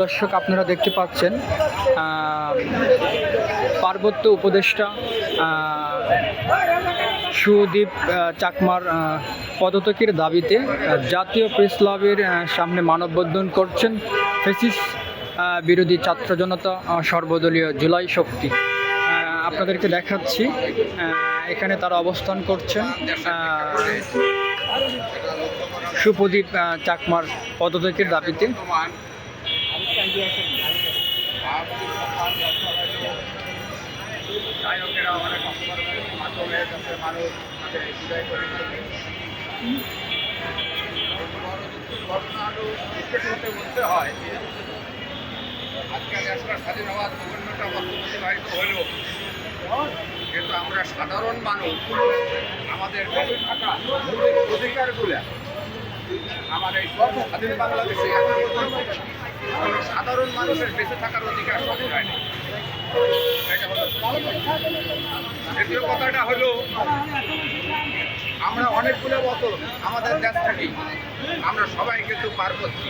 দর্শক আপনারা দেখতে পাচ্ছেন পার্বত্য উপদেষ্টা সুদীপ চাকমার আহ, পদত্যাগের দাবিতে জাতীয় প্রেস ক্লাবের সামনে মানববন্ধন করছেন ফেসিস বিরোধী ছাত্র জনতা সর্বদলীয় জুলাই শক্তি। আপনাদেরকে দেখাচ্ছি। এখানে তারা অবস্থান করছেন। সুপ্রদীপ চাকমার পদত্যাগের দাবিতে। হয় আজকে দেশটা স্বাধীন হওয়ার বছর অতিবাহিত হল। কিন্তু আমরা সাধারণ মানুষ, আমাদের বেঁচে থাকা মৌলিক অধিকারগুলো আমার স্বাধীন বাংলাদেশে সাধারণ মানুষের বেঁচে থাকার অধিকার সব হয়নি। দ্বিতীয় কথাটা হলো, আমরা অনেকগুলো বছর আমাদের দেশ থাকি, আমরা সবাই কিন্তু পার করছি